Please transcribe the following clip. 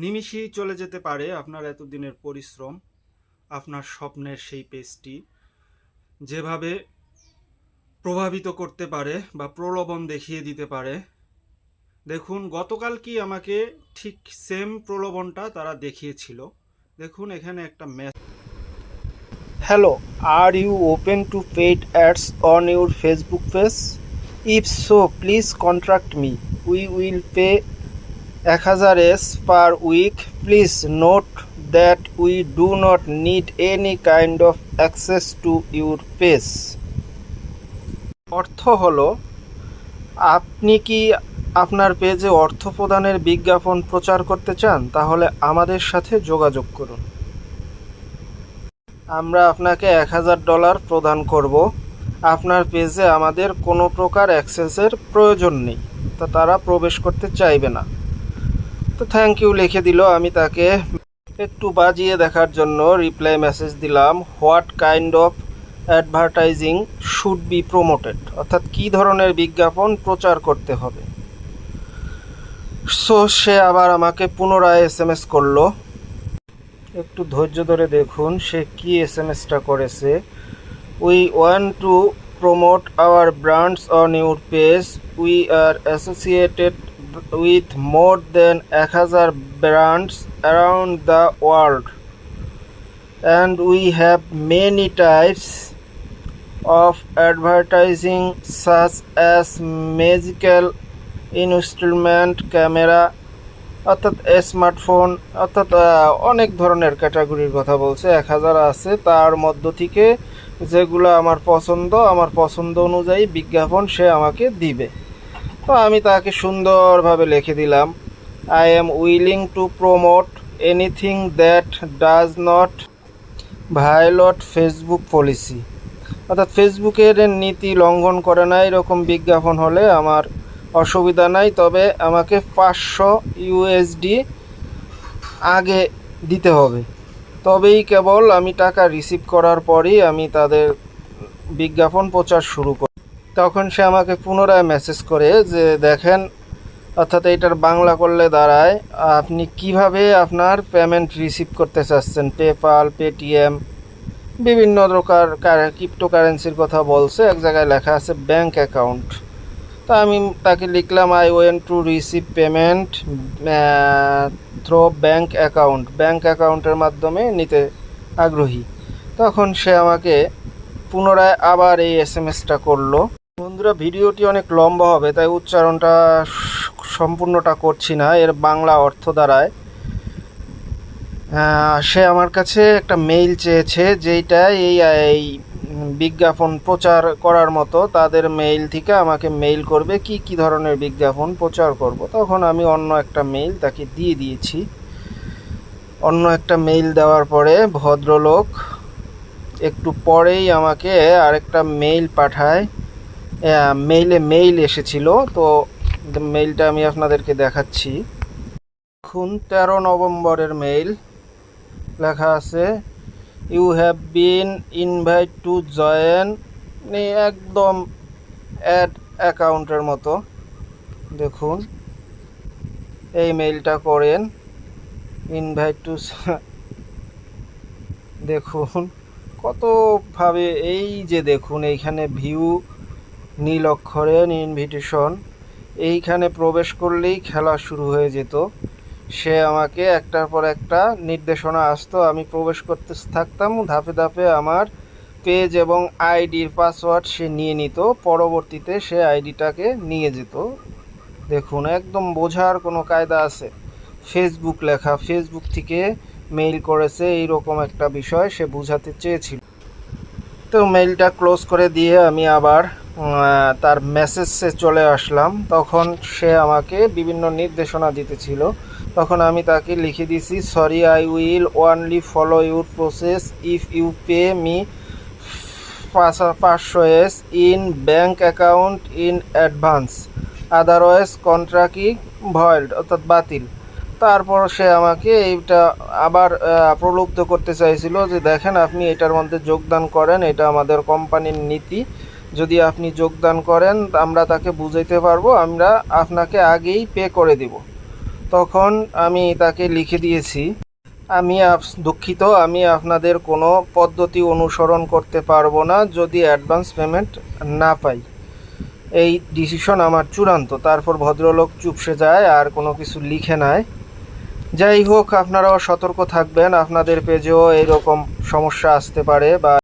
নিমিষেই চলে যেতে পারে আপনার এতদিনের পরিশ্রম, আপনার স্বপ্নের সেই পেজটি, যেভাবে প্রভাবিত করতে পারে বা প্রলোভন দেখিয়ে দিতে পারে। দেখুন, গতকাল কি আমাকে ঠিক সেম প্রলোভনটা তারা দেখিয়েছিল। দেখুন, এখানে একটা match hello are you open to to ads on your Facebook Facebook if so please contract me we will will pay 1000 s per week. Please note that we do not need any kind of access to your page. অর্থ হলো, আপনি কি আপনার পেজে অর্থ প্রদানের বিজ্ঞাপন প্রচার করতে চান তাহলে আমাদের সাথে যোগাযোগ করুন আমরা আপনাকে এক হাজার ডলার প্রদান করব আপনার পেজে আমাদের কোনো প্রকার অ্যাক্সেসের প্রয়োজন নেই তা তারা প্রবেশ করতে চাইবে না তো থ্যাংক ইউ লিখে দিল, আমি তাকে একটু বাজিয়ে দেখার জন্য রিপ্লাই মেসেজ দিলাম what kind of advertising should be promoted অর্থাৎ কী ধরনের বিজ্ঞাপন প্রচার করতে হবে? সো সে আবার আমাকে পুনরায় এস এম এস করল। একটু ধৈর্য ধরে দেখুন, সে কি এস এম এসটা করেছে। We want to promote our brands on your page we are associated more than এক হাজার brands around the world and we have many types of advertising, such as magical instrument, camera, অর্থাৎ smartphone অর্থাৎ অনেক ধরনের ক্যাটাগরির কথা বলছে, এক হাজার আছে। তার মধ্য থেকে যেগুলো আমার পছন্দ আমার পছন্দ অনুযায়ী বিজ্ঞাপন সে আমাকে দিবে। তো আমি তাকে সুন্দরভাবে লিখে দিলাম I am willing to promote anything that does not violate Facebook policy অর্থাৎ ফেসবুকের নীতি লঙ্ঘন করে না, এরকম বিজ্ঞাপন হলে আমার অসুবিধা নাই, তবে আমাকে পাঁচশো ইউএসডি আগে দিতে হবে। তবেই কেবল আমি টাকা রিসিভ করার পরই আমি তাদের বিজ্ঞাপন প্রচার শুরু করি। তখন সে আমাকে পুনরায় মেসেজ করে যে, দেখেন, অর্থাৎ এইটার বাংলা করলে দাঁড়ায়, আপনি কীভাবে আপনার পেমেন্ট রিসিভ করতে চাচ্ছেন? পেপাল পেটিএম বিভিন্ন প্রকার ক্রিপ্টোকারেন্সির কথা বলছে। এক জায়গায় লেখা আছে ব্যাংক অ্যাকাউন্ট তা আমি তাকে লিখলাম I want to receive payment through bank account bank অ্যাকাউন্টের মাধ্যমে নিতে আগ্রহী। তখন সে আমাকে পুনরায় আবার এই এস এম এসটা করল। বন্ধুরা, ভিডিওটি অনেক লম্বা হবে, তাই উচ্চারণটা সম্পূর্ণটা করছি না, এর বাংলা অর্থ দ্বারায়। সে আমার কাছে একটা মেইল চেয়েছে, যেইটা এই এই বিজ্ঞাপন প্রচার করার মতো তাদের মেইল থেকে আমাকে মেইল করবে, কি কি ধরনের বিজ্ঞাপন প্রচার করব। তখন আমি অন্য একটা মেইল তাকে দিয়ে দিয়েছি। অন্য একটা মেইল দেওয়ার পরে ভদ্রলোক একটু পরেই আমাকে আরেকটা মেইল পাঠায়। মেইলে মেইল এসেছিল, তো মেইলটা আমি আপনাদেরকে দেখাচ্ছি। এখন তেরো নভেম্বরের মেইল লেখা আছে you have been invite to join একদম অ্যাড অ্যাকাউন্টের মতো। দেখুন, এই মেইলটা করেন ইনভাইট টু দেখুন, কতভাবে, এই যে দেখুন, এইখানে ভিউ নীল অক্ষরে ইনভিটেশন। এইখানে প্রবেশ করলেই খেলা শুরু হয়ে যেত। সে আমাকে একটার পর একটা নির্দেশনা আসতো, আমি প্রবেশ করতে থাকতাম, ধাপে ধাপে আমার পেজ এবং আইডির পাসওয়ার্ড সে নিয়ে নিত, পরবর্তীতে সে আইডিটাকে নিয়ে যেত। দেখুন, একদম বোঝার কোনো কায়দা আছে। ফেসবুক লেখা, ফেসবুক থেকে মেইল করেছে, এইরকম একটা বিষয় সে বোঝাতে চেয়েছিল। তো মেইলটা ক্লোজ করে দিয়ে আমি আবার তার মেসেজে চলে আসলাম। তখন সে আমাকে বিভিন্ন নির্দেশনা দিতেছিল। তখন আমি তাকে লিখে দিছি sorry I will only follow your process if you pay me পাঁচশো S in bank account in advance otherwise contract voided অর্থাৎ বাতিল। তারপর সে আমাকে এইটা আবার প্রলুব্ধ করতে চাইছিল যে, দেখেন, আপনি এটার মধ্যে যোগদান করেন, এটা আমাদের কোম্পানির নীতি। যদি আপনি যোগদান করেন, আমরা তাকে বুঝাইতে পারব, আমরা আপনাকে আগেই পে করে দিব। তখন আমি তাকে লিখে দিয়েছি, আমি দুঃখিত, আমি আপনাদের কোনো পদ্ধতি অনুসরণ করতে পারব না যদি অ্যাডভান্স পেমেন্ট না পাই। এই ডিসিশন আমার চূড়ান্ত। তারপর ভদ্রলোক চুপসে যায়, আর কোনো কিছু লিখে নেয়। যাই হোক, আপনারাও সতর্ক থাকবেন, আপনাদের পেজেও এইরকম সমস্যা আসতে পারে বা